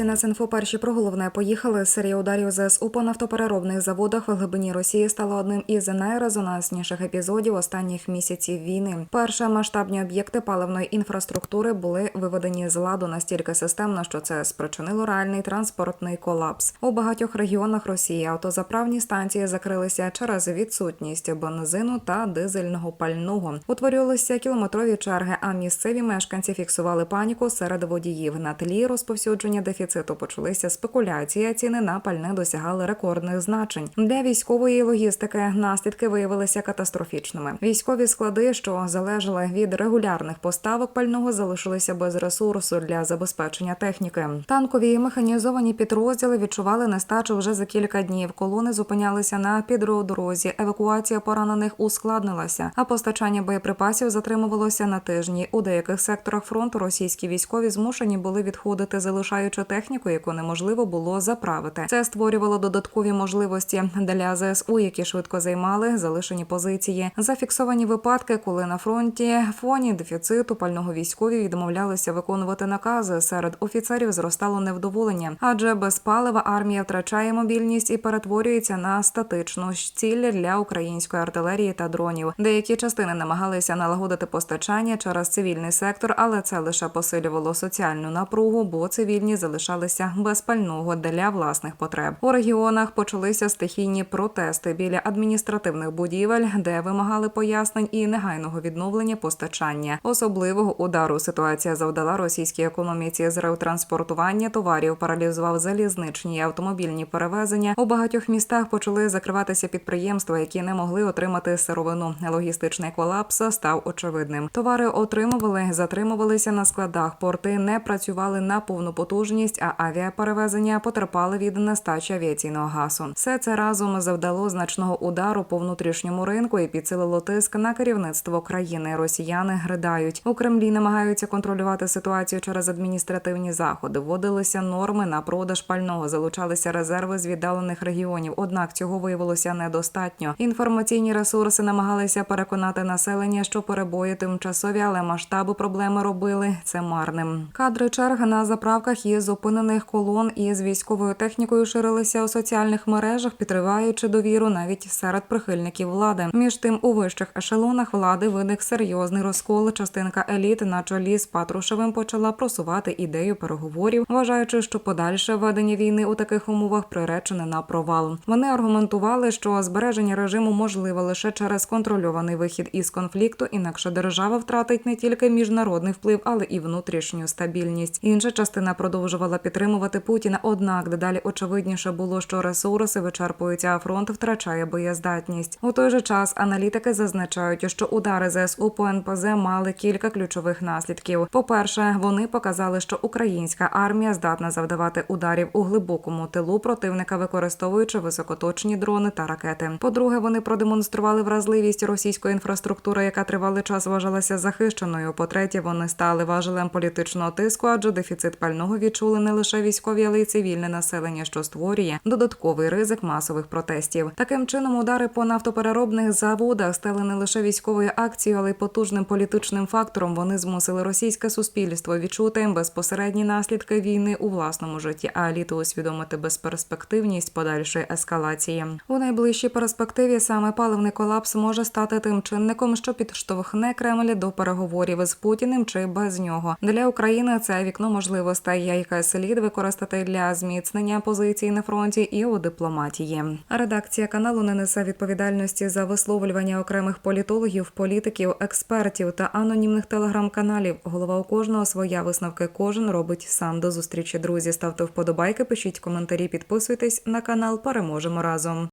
Наразі на Цинфо перші про головне поїхали. Серія ударів ЗСУ по нафтопереробних заводах в глибині Росії стала одним із найрезонансніших епізодів останніх місяців війни. Перше масштабні об'єкти паливної інфраструктури були виведені з ладу настільки системно, що це спричинило реальний транспортний колапс. У багатьох регіонах Росії автозаправні станції закрилися через відсутність бензину та дизельного пального. Утворювалися кілометрові черги, а місцеві мешканці фіксували паніку серед водіїв. На тлі розповсюдження дефіциту почалися спекуляції. Ціни на пальне досягали рекордних значень. Для військової логістики наслідки виявилися катастрофічними. Військові склади, що залежали від регулярних поставок пального, залишилися без ресурсу для забезпечення техніки. Танкові і механізовані підрозділи відчували нестачу вже за кілька днів. Колони зупинялися на підродорозі. Евакуація поранених ускладнилася, а постачання боєприпасів затримувалося на тижні. У деяких секторах фронту російські військові змушені були відходити, залишаючи техніку, яку неможливо було заправити. Це створювало додаткові можливості для ЗСУ, які швидко займали залишені позиції. Зафіксовані випадки, коли на фронті фоні дефіциту пального військові відмовлялися виконувати накази. Серед офіцерів зростало невдоволення, адже без палива армія втрачає мобільність і перетворюється на статичну ціль для української артилерії та дронів. Деякі частини намагалися налагодити постачання через цивільний сектор, але це лише посилювало соціальну напругу, бо цивільні залишалися без пального для власних потреб. У регіонах почалися стихійні протести біля адміністративних будівель, де вимагали пояснень і негайного відновлення постачання. Особливого удару ситуація завдала російській економіці. Зрив транспортування товарів паралізував залізничні і автомобільні перевезення. У багатьох містах почали закриватися підприємства, які не могли отримати сировину. Логістичний колапс став очевидним. Товари отримували, затримувалися на складах. Порти не працювали на повну потужність, а авіаперевезення потерпали від нестачі авіаційного газу. Все це разом завдало значного удару по внутрішньому ринку і підсилило тиск на керівництво країни. Росіяни гридають у Кремлі, намагаються контролювати ситуацію через адміністративні заходи. Вводилися норми на продаж пального, залучалися резерви з віддалених регіонів. Однак цього виявилося недостатньо. Інформаційні ресурси намагалися переконати населення, що перебої тимчасові, але масштаби проблеми робили це марним. Кадри черг на заправках є із зупинених колон із військовою технікою ширилися у соціальних мережах, підриваючи довіру навіть серед прихильників влади. Між тим, у вищих ешелонах влади виник серйозний розкол. Частинка еліт на чолі з Патрушевим почала просувати ідею переговорів, вважаючи, що подальше ведення війни у таких умовах приречене на провал. Вони аргументували, що збереження режиму можливе лише через контрольований вихід із конфлікту, інакше держава втратить не тільки міжнародний вплив, але і внутрішню стабільність. Інша частина продовжувала підтримувати Путіна. Однак дедалі очевидніше було, що ресурси вичерпуються, а фронт втрачає боєздатність. У той же час аналітики зазначають, що удари ЗСУ по НПЗ мали кілька ключових наслідків. По-перше, вони показали, що українська армія здатна завдавати ударів у глибокому тилу противника, використовуючи високоточні дрони та ракети. По-друге, вони продемонстрували вразливість російської інфраструктури, яка тривалий час вважалася захищеною. По-третє, вони стали важелем політичного тиску, адже дефіцит пального відчули не лише військові, але й цивільне населення, що створює додатковий ризик масових протестів. Таким чином, удари по нафтопереробних заводах стали не лише військовою акцією, але й потужним політичним фактором. Вони змусили російське суспільство відчути безпосередні наслідки війни у власному житті, а еліту усвідомити безперспективність подальшої ескалації. У найближчій перспективі саме паливний колапс може стати тим чинником, що підштовхне Кремль до переговорів з Путіним чи без нього. Для України це вікно можливостей, яке слід використати для зміцнення позицій на фронті і у дипломатії. Редакція каналу не несе відповідальності за висловлювання окремих політологів, політиків, експертів та анонімних телеграм-каналів. Голова у кожного своя висновки. Кожен робить сам. До зустрічі, друзі. Ставте вподобайки, пишіть коментарі, підписуйтесь на канал. Переможемо разом.